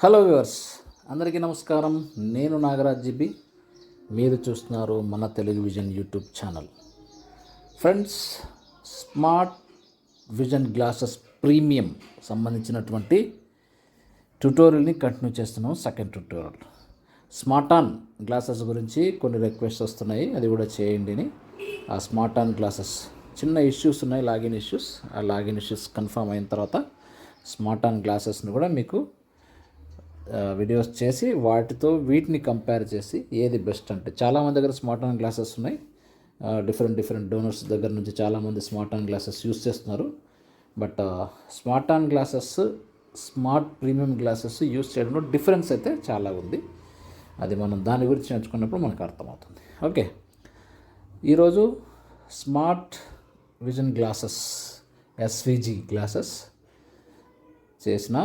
Hello viewers అందరికీ నమస్కారం. నేను నాగరాజ్ జిబి. మీరు చూస్తున్నారు మన Telugu vision YouTube channel. Friends smart vision glasses premium సంబంధించినటువంటి ట్యుటోరియల్ని కంటిన్యూ చేస్తున్నాం. Second tutorial. Smart on glasses గురించి కొన్ని రిక్వెస్ట్ వస్తున్నాయి. అది కూడా చేయండి అని. ఆ స్మార్ట్ ఆన్ గ్లాసెస్ చిన్న ఇష్యూస్ ఉన్నాయి లాగిన్ ఇష్యూస్ ఆ లాగిన్ ఇష్యూస్ కన్ఫర్మ్ అయిన తర్వాత స్మార్ట్ ఆన్ గ్లాసెస్ని కూడా మీకు వీడియోస్ చేసి వాటితో వీటిని కంపేర్ చేసి ఏది బెస్ట్ అంటే చాలామంది దగ్గర స్మార్ట్ ఆన్ గ్లాసెస్ ఉన్నాయి. డిఫరెంట్ డిఫరెంట్ డోనర్స్ దగ్గర నుంచి చాలామంది స్మార్ట్ ఆన్ గ్లాసెస్ యూస్ చేస్తున్నారు. But smart on glasses smart premium glasses use చేయడంలో డిఫరెన్స్ అయితే చాలా ఉంది. అది మనం దాని గురించి నేర్చుకున్నప్పుడు మనకు అర్థమవుతుంది. ఓకే ఈరోజు smart vision glasses SVG glasses చేసిన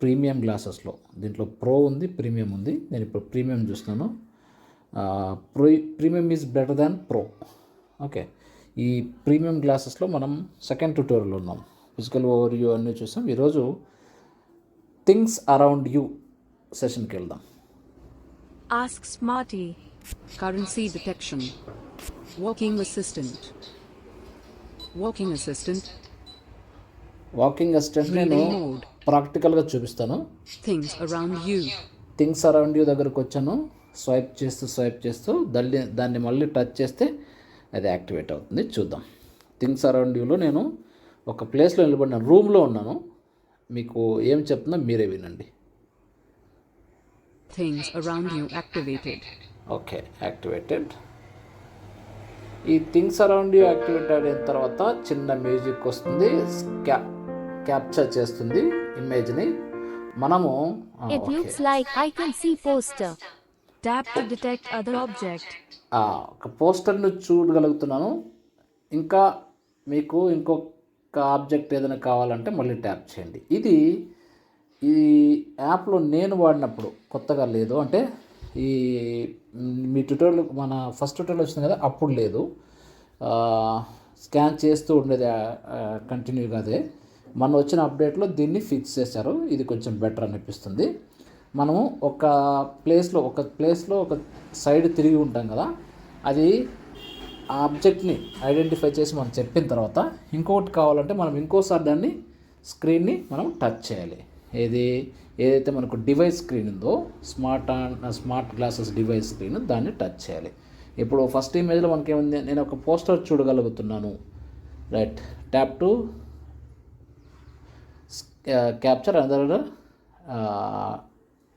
ప్రీమియం గ్లాసెస్లో దీంట్లో ప్రో ఉంది ప్రీమియం ఉంది నేను ఇప్పుడు ప్రీమియం చూస్తున్నాను pro premium is better than pro okay ఈ ప్రీమియం గ్లాసెస్లో మనం సెకండ్ ట్యూటోరియల్ ఉన్నాం ఫిజికల్ ఓవర్ వ్యూ అన్నీ చూసాం ఈరోజు థింగ్స్ అరౌండ్ యూ సెషన్కి వెళ్దాం Ask Smarty. Currency detection. Walking assistant. Walking assistant. Walking assistant నేను. ప్రాక్టికల్గా చూపిస్తాను. Things around you. Things around you దగ్గరకు వచ్చాను. స్వైప్ చేస్తూ స్వైప్ చేస్తూ దాన్ని దాన్ని మళ్ళీ టచ్ చేస్తే అది యాక్టివేట్ అవుతుంది. చూద్దాం. థింగ్స్ అరౌండ్ యూలో నేను ఒక ప్లేస్లో నిలబడిన రూమ్లో ఉన్నాను. మీకు ఏం చెప్తున్నా మీరే వినండి. Things around you activated. Okay activated. ఈ థింగ్స్ అరౌండ్ యూ యాక్టివేటెడ్ అయిన తర్వాత చిన్న మ్యూజిక్ వస్తుంది. క్యా క్యాప్చర్ చేస్తుంది ఇమేజ్ని మనము It looks like I can see poster. Tap to detect other object. ఆ, ఒక పోస్టర్ను చూడగలుగుతున్నాను. ఇంకా మీకు ఇంకొక ఆబ్జెక్ట్ ఏదైనా కావాలంటే మళ్ళీ ట్యాప్ చేయండి. ఇది ఈ యాప్లో నేను వాడినప్పుడు కొత్తగా లేదు. అంటే ఈ మ్, ట్యూటోరియల్ మన ఫస్ట్ ట్యూటోరియల్ వచ్చింది కదా అప్పుడు లేదు. స్కాన్ చేస్తూ ఉండేది కంటిన్యూగా అదే. మన వచ్చిన అప్డేట్లో దీన్ని ఫిక్స్ చేశారు. ఇది కొంచెం బెటర్ అనిపిస్తుంది. మనము ఒక ప్లేస్లో ఒక ప్లేస్లో ఒక సైడ్ తిరిగి ఉంటాం కదా అది ఆ ఆబ్జెక్ట్ని ఐడెంటిఫై చేసి మనం చెప్పిన తర్వాత ఇంకొకటి కావాలంటే మనం ఇంకోసారి దాన్ని స్క్రీన్ని మనం టచ్ చేయాలి. ఏది ఏదైతే మనకు డివైస్ స్క్రీన్ ఉందో smart smart glasses device screen దాన్ని టచ్ చేయాలి. ఇప్పుడు ఫస్ట్ ఇమేజ్లో మనకి ఏముంది నేను ఒక poster చూడగలుగుతున్నాను. Right tap to capture other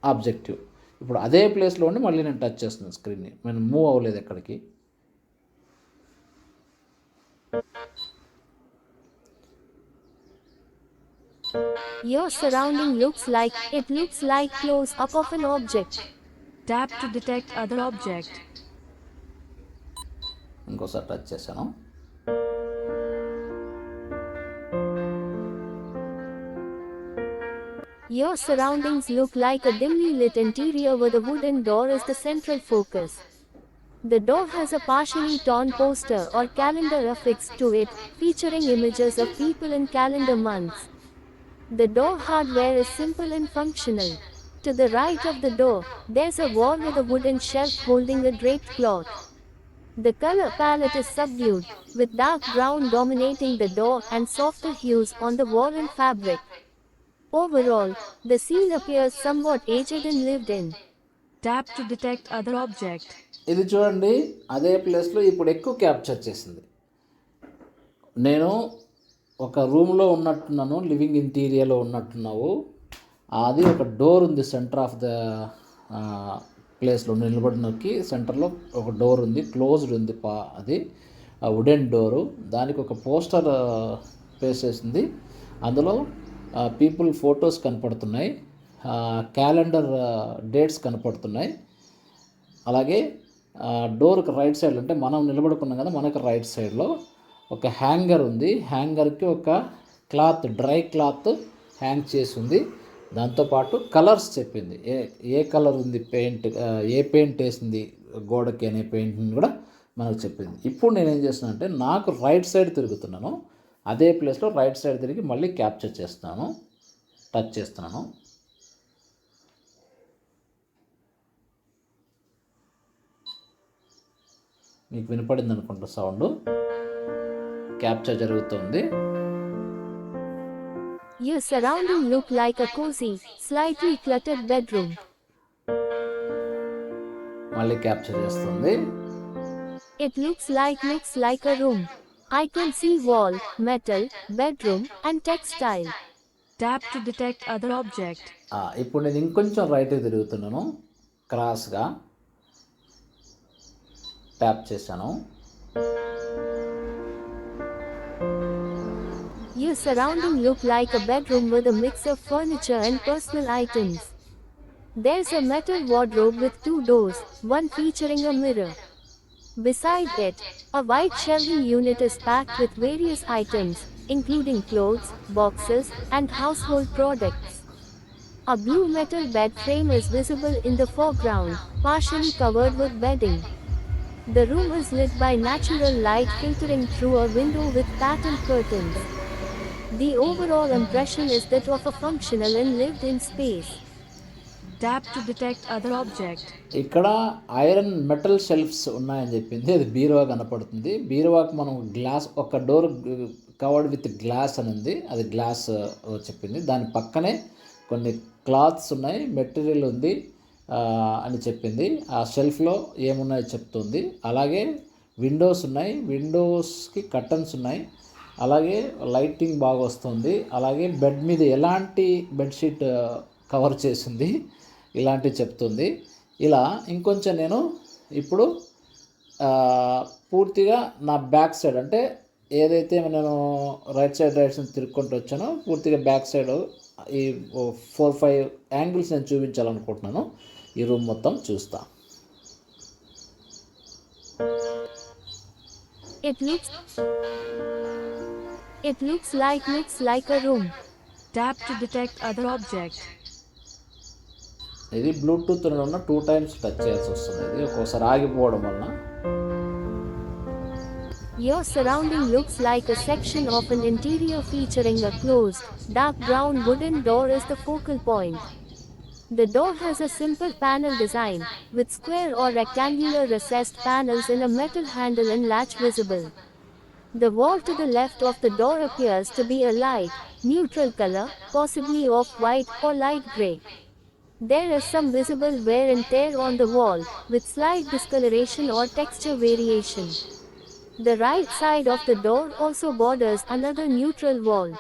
objective ఇప్పుడు అదే ప్లేస్లో ఉండి మళ్ళీ నేను టచ్ చేస్తున్నాను స్క్రీన్ని నేను మూవ్ అవ్వలేదు ఎక్కడికి Your surrounding looks like it looks like close up of an object. Tap to detect other object. ఇంకోసారి టచ్ చేశాను Your surroundings look like a dimly lit interior where the wooden door is the central focus. The door has a partially torn poster or calendar affixed to it, featuring images of people in calendar months. The door hardware is simple and functional. To the right of the door, there's a wall with a wooden shelf holding a draped cloth. The color palette is subdued, with dark brown dominating the door and softer hues on the wall and fabric. Overall, the scene appears somewhat aged and lived in. Tap to detect other object. ఇది చూడండి అదే ప్లేస్లో ఇప్పుడు ఎక్కువ capture చేసింది. నేను ఒక రూమ్లో ఉన్నట్టున్నాను లివింగ్ ఇంటీరియర్లో ఉన్నట్టున్నావు. అది ఒక డోర్ ఉంది సెంటర్ ఆఫ్ ద ప్లేస్లో నిలబడినకి సెంటర్లో ఒక డోర్ ఉంది క్లోజ్డ్ ఉంది పా అది. ఆ వుడెన్ డోరు దానికి ఒక పోస్టర్ పేస్ట్ చేసింది అందులో పీపుల్ ఫొటోస్ కనపడుతున్నాయి. క్యాలెండర్ డేట్స్ కనపడుతున్నాయి. అలాగే డోర్కి రైట్ సైడ్ అంటే మనం నిలబడుకున్నాం కదా మనకు రైట్ సైడ్లో ఒక హ్యాంగర్ ఉంది. హ్యాంగర్కి ఒక క్లాత్ డ్రై క్లాత్ హ్యాంగ్ చేసి ఉంది దాంతోపాటు కలర్స్ చెప్పింది. ఏ ఏ కలర్ ఉంది పెయింట్ ఏ పెయింట్ వేసింది గోడకి అనే పెయింట్ని కూడా మనకు చెప్పింది. ఇప్పుడు నేను ఏం చేస్తున్నాను అంటే నాకు రైట్ సైడ్ తిరుగుతున్నాను. అదే ప్లేస్లో రైట్ సైడ్ తిరిగి మళ్ళీ క్యాప్చర్ చేస్తాను. టచ్ చేస్తాను మీకు వినపడింది అనుకుంటా సౌండ్. క్యాప్చర్ జరుగుతుంది. You surrounding look like a cosy slightly cluttered bedroom మళ్ళీ క్యాప్చర్ చేస్తుంది. It looks like looks like a room I can see wall, metal, bedroom, and textile. Tap to detect other object. ఆ, ఇప్పుడు నేను ఇంకొంచెం రైట్కి తిరుగుతున్నాను క్రాస్గా ట్యాప్ చేశాను Your surrounding look like a bedroom with a mix of furniture and personal items. There's a metal wardrobe with two doors, one featuring a mirror. Beside it, a white shelving unit is packed with various items, including clothes, boxes, and household products. A blue metal bed frame is visible in the foreground, partially covered with bedding. The room is lit by natural light filtering through a window with patterned curtains. The overall impression is that of a functional and lived in space. Tap to detect other object. ఇక్కడ iron metal shelves ఉన్నాయని చెప్పింది. అది బీరువా కనపడుతుంది. బీరువాకి మనం glass ఒక door covered with glass అని ఉంది. అది గ్లాస్ చెప్పింది. దాని పక్కనే కొన్ని క్లాత్స్ ఉన్నాయి. మెటీరియల్ ఉంది అని చెప్పింది. ఆ షెల్ఫ్లో ఏమున్నాయో చెప్తుంది. అలాగే విండోస్ ఉన్నాయి. విండోస్కి కర్టన్స్ ఉన్నాయి. అలాగే లైటింగ్ బాగా వస్తుంది. అలాగే బెడ్ మీద ఎలాంటి బెడ్షీట్ కవర్ చేసింది? ఇలాంటివి చెప్తుంది ఇలా ఇంకొంచెం నేను ఇప్పుడు పూర్తిగా నా బ్యాక్ సైడ్ అంటే ఏదైతే నేను రైట్ సైడ్ రైట్ సైడ్ తిరుక్కుంటూ వచ్చానో పూర్తిగా బ్యాక్ సైడ్ ఈ ఫోర్ ఫైవ్ యాంగిల్స్ నేను చూపించాలనుకుంటున్నాను ఈ రూమ్ మొత్తం చూస్తా It looks It looks like looks like a room. Tap to detect other object. ఇది బ్లూటూత్ ఉన్న టూ టైమ్స్ టచ్ చేయాల్సి వస్తుంది ఇది ఒక్కోసారి ఆగిపోవడం వలన Your surrounding looks like a section of an interior featuring a closed, dark brown wooden door as the focal point. The door has a simple panel design, with square or rectangular recessed panels in a metal handle and latch visible. The wall to the left of the door appears to be a light, neutral color, possibly off-white or light gray. There is some visible wear and tear on the wall, with slight discoloration or texture variation. The right side of the door also borders another neutral wall.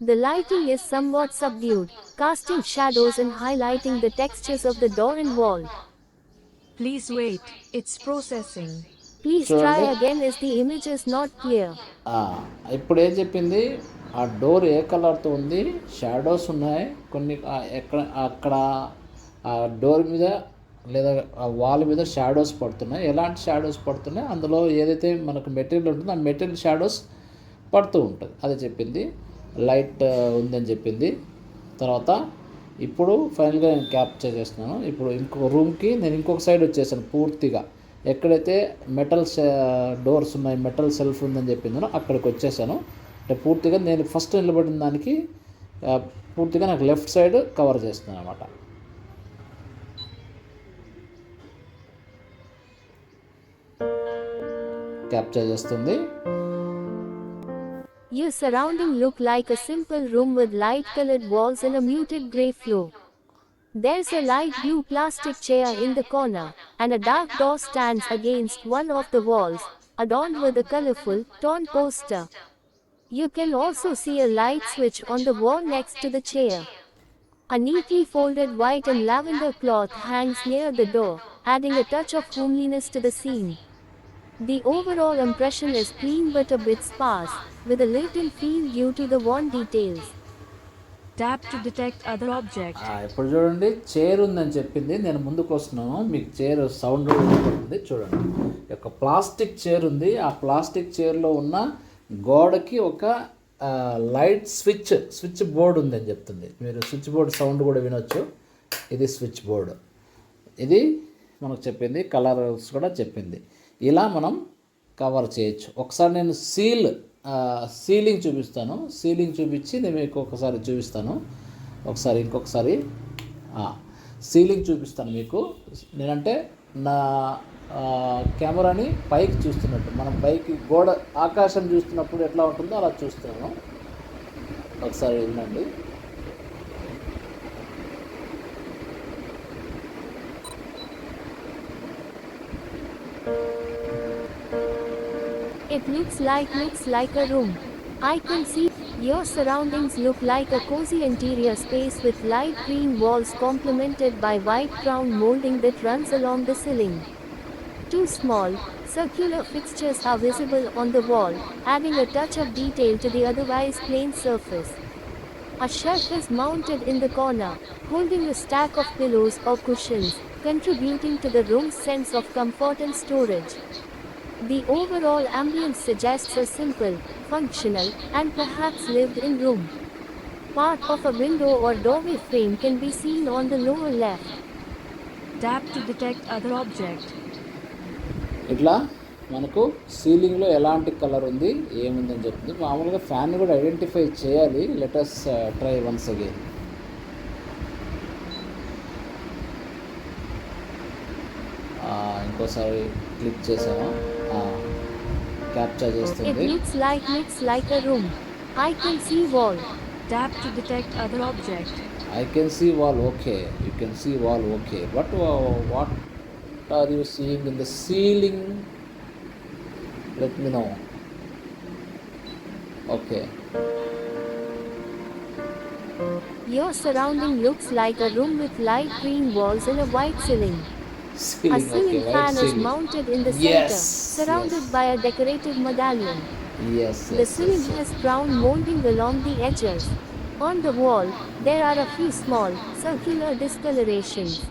The lighting is somewhat subdued, casting shadows and highlighting the textures of the door and wall. Please wait. It's processing. Please Sure, try ma'am. again as the image is not clear. ఆ, ఇప్పుడు ఏం చెప్పింది ఆ door ఏ కలర్తో ఉంది shadows ఉన్నాయి కొన్ని ఆ ఎక్కడ అక్కడ ఆ డోర్ మీద లేదా ఆ వాల్ మీద షాడోస్ పడుతున్నాయి. ఎలాంటి షాడోస్ పడుతున్నాయి? అందులో ఏదైతే మనకు మెటీరియల్ ఉంటుందో ఆ మెటీరియల్ షాడోస్ పడుతూ ఉంటుంది. అది చెప్పింది. లైట్ ఉందని చెప్పింది. తర్వాత ఇప్పుడు ఫైనల్గా నేను క్యాప్చర్ చేస్తున్నాను ఇప్పుడు ఇంకొక రూమ్కి నేను ఇంకొక సైడ్ వచ్చేసాను పూర్తిగా. ఎక్కడైతే మెటల్ డోర్స్ ఉన్నాయి మెటల్ సెల్ఫ్ ఉందని చెప్పిందో అక్కడికి వచ్చేసాను. అంటే పూర్తిగా నేను ఫస్ట్ నిలబడిన దానికి పూర్తిగా నాకు లెఫ్ట్ సైడ్ కవర్ చేస్తున్నాను అనమాట క్యాప్చర్ చేస్తుంది Your surrounding look like a simple room with light colored walls and a muted gray floor. There's a light blue plastic chair in the corner, and a dark door stands against one of the walls, adorned with a colorful, torn poster. You can also see a light switch on the wall next to the chair. A neatly folded white and lavender cloth hangs near the door, adding a touch of homeliness to the scene. The overall impression is clean but a bit sparse, with a little feel due to the worn details. Tap to detect other object. ఆ, ఇప్పుడు చూడండి chair ఉందని చెప్పింది. నేను ముందుకు వస్తున్నాను. మీకు chair sound వినపడుతుంది చూడండి. యొక్క ప్లాస్టిక్ చైర్ ఉంది. ఆ ప్లాస్టిక్ చైర్లో ఉన్న గోడకి ఒక లైట్ స్విచ్ స్విచ్ బోర్డ్ ఉందని చెప్తుంది. మీరు స్విచ్ బోర్డ్ సౌండ్ కూడా వినొచ్చు. ఇది స్విచ్ బోర్డ్ ఇది మనకు చెప్పింది కలర్స్ కూడా చెప్పింది. ఇలా మనం కవర్ చేయొచ్చు. ఒకసారి నేను సీల్ సీలింగ్ చూపిస్తాను. సీలింగ్ చూపించి నేను మీకు ఒకసారి చూపిస్తాను. ఒకసారి ఇంకొకసారి సీలింగ్ చూపిస్తాను మీకు. నేనంటే నా కెమెరాని పైకి చూస్తున్నట్టు. మనం పైకి గోడ ఆకాశం చూస్తున్నప్పుడు ఎట్లా ఉంటుందో అలా చూస్తాను. ఒకసారి వినండి It looks like looks like a room. I can see your surroundings look like a cozy interior space with light green walls complemented by white crown molding that runs along the ceiling. Two small, circular fixtures are visible on the wall, adding a touch of detail to the otherwise plain surface. A shelf is mounted in the corner, holding a stack of pillows or cushions, contributing to the room's sense of comfort and storage. The overall ambience suggests a simple, functional, and perhaps lived in room. Part of a window or doorway frame can be seen on the lower left. Tap to detect other object. ఇట్లా మనకు సీలింగ్లో ఎలాంటి colour ఉంది ఏముందని చెప్తుంది మామూలుగా fan కూడా identify చేయాలి let us try once again ఇంకోసారి క్లిక్ చేసాము క్యాప్చర్ It చేస్తుంది looks like looks like a room. I can see wall. Tap to detect other object. I can see wall okay. You can see wall okay. But uh, what are you seeing in the ceiling? Let me know. Okay. Your surrounding looks like a room with light green walls and a white ceiling. A Ceiling. okay. fan Right is mounted in the center, Yes, surrounded yes. by a decorative medallion. Yes. The ceiling has brown molding along the edges. On the wall, there are a few small, circular discolorations.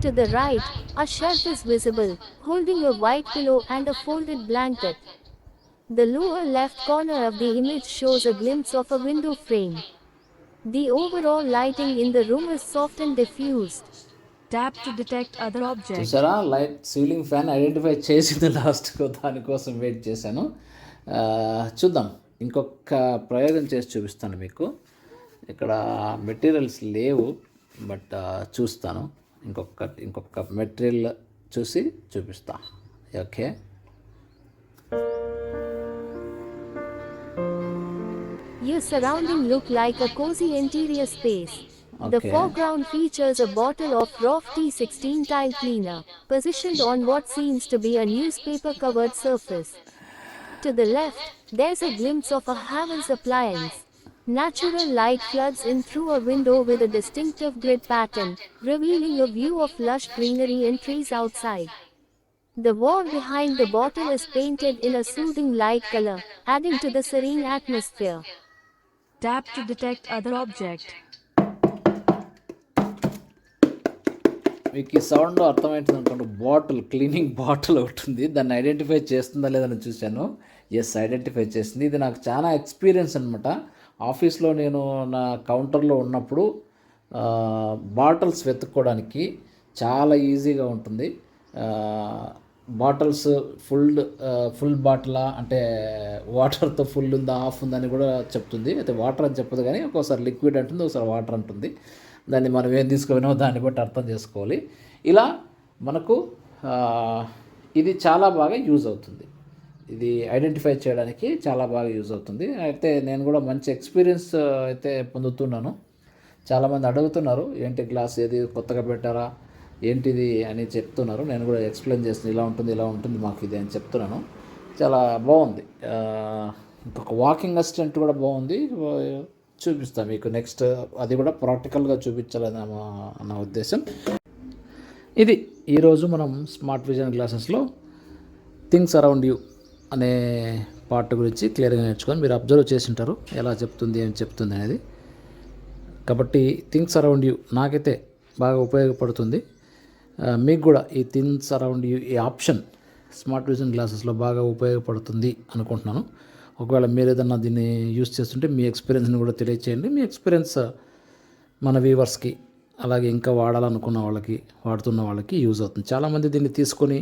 To the right, a shelf is visible, holding a white pillow and a folded blanket. The lower left corner of the image shows a glimpse of a window frame. The overall lighting in the room is soft and diffused. Tap to detect other object. చూసారా? Light ceiling fan identify చేసింది లాస్ట్కు దానికోసం wait చేశాను. చూద్దాం. ఇంకొక ప్రయోగం చేసి చూపిస్తాను మీకు. ఇక్కడ మెటీరియల్స్ లేవు బట్ చూస్తాను. ఇంకొక ఇంకొక మెటీరియల్ చూసి చూపిస్తా. Okay? Your surrounding look like a cozy interior space. The foreground features a bottle of Rof T16 tile cleaner, positioned on what seems to be a newspaper covered surface. To the left, there's a glimpse of a Havells appliance. Natural light floods in through a window with a distinctive grid pattern, revealing a view of lush greenery and trees outside. The wall behind the bottle is painted in a soothing light color, adding to the serene atmosphere. Tap to detect other object. మీకు ఈ sound అర్థమవుతుంది అనుకోండి bottle cleaning bottle ఒకటి ఉంది. దాన్ని identify చేస్తుందా లేదని చూశాను. ఎస్ ఐడెంటిఫై చేసింది. ఇది నాకు చాలా ఎక్స్పీరియన్స్ అనమాట ఆఫీస్లో నేను నా కౌంటర్లో ఉన్నప్పుడు బాటిల్స్ వెతుక్కోవడానికి చాలా ఈజీగా ఉంటుంది. బాటిల్స్ ఫుల్ ఫుల్ బాటిలా అంటే వాటర్తో ఫుల్ ఉందా ఆఫ్ ఉందని కూడా చెప్తుంది. అయితే వాటర్ అని చెప్పదు కానీ ఒక్కోసారి లిక్విడ్ అంటుంది ఒకసారి వాటర్ అంటుంది. దాన్ని మనం ఏం తీసుకుపోయినామో దాన్ని బట్టి అర్థం చేసుకోవాలి. ఇలా మనకు ఇది చాలా బాగా యూజ్ అవుతుంది. ఇది ఐడెంటిఫై చేయడానికి చాలా బాగా యూజ్ అవుతుంది. అయితే నేను కూడా మంచి ఎక్స్పీరియన్స్ అయితే పొందుతున్నాను. చాలామంది అడుగుతున్నారు ఏంటి గ్లాస్ ఏది కొత్తగా పెట్టారా ఏంటిది? అని చెప్తున్నారు. నేను కూడా ఎక్స్ప్లెయిన్ చేస్తున్నాను ఇలా ఉంటుంది ఇలా ఉంటుంది మాకు ఇది అని చెప్తున్నాను. చాలా బాగుంది. ఇంకొక వాకింగ్ అసిస్టెంట్ కూడా బాగుంది. చూపిస్తాను మీకు నెక్స్ట్ అది కూడా ప్రాక్టికల్గా చూపించాలని నా ఉద్దేశం. ఇది ఈరోజు మనం స్మార్ట్ విజన్ క్లాసెస్లో థింగ్స్ అరౌండ్ యూ అనే పార్ట్ గురించి క్లియర్గా నేర్చుకొని మీరు అబ్జర్వ్ చేసింటారు ఎలా చెప్తుంది ఏం చెప్తుంది అనేది. కాబట్టి థింగ్స్ అరౌండ్ యూ నాకైతే బాగా ఉపయోగపడుతుంది. మీకు కూడా ఈ థింగ్స్ అరౌండ్ యూ ఈ ఆప్షన్ స్మార్ట్ విజన్ గ్లాసెస్లో బాగా ఉపయోగపడుతుంది అనుకుంటున్నాను. ఒకవేళ మీరు ఏదన్నా దీన్ని యూస్ చేస్తుంటే మీ ఎక్స్పీరియన్స్ని కూడా తెలియచేయండి. మీ ఎక్స్పీరియన్స్ మన వ్యూవర్స్కి అలాగే ఇంకా వాడాలనుకున్న వాళ్ళకి వాడుతున్న వాళ్ళకి యూజ్ అవుతుంది. చాలామంది దీన్ని తీసుకొని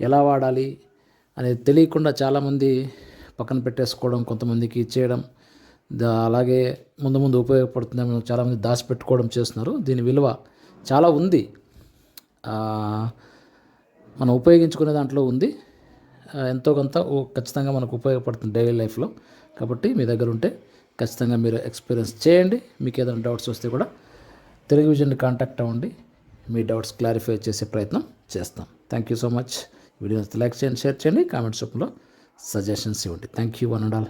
ఎలా వాడాలి అనేది తెలియకుండా చాలామంది పక్కన పెట్టేసుకోవడం కొంతమందికి చేయడం దా అలాగే ముందు ముందు ఉపయోగపడుతుందని చాలామంది దాచిపెట్టుకోవడం చేస్తున్నారు. దీని విలువ చాలా ఉంది. మనం ఉపయోగించుకునే దాంట్లో ఉంది. ఎంతో కొంత ఓ- ఖచ్చితంగా మనకు ఉపయోగపడుతుంది డైలీ లైఫ్లో కాబట్టి మీ దగ్గర ఉంటే ఖచ్చితంగా మీరు ఎక్స్పీరియన్స్ చేయండి. మీకు ఏదైనా డౌట్స్ వస్తే కూడా తెలుగు విజన్ని కాంటాక్ట్ అవ్వండి. మీ డౌట్స్ క్లారిఫై చేసే ప్రయత్నం చేస్తాం. Thank you so much video like చేయండి షేర్ చేయండి. కామెంట్స్ రూపంలో సజెషన్స్ ఇవ్వండి. Thank you one and all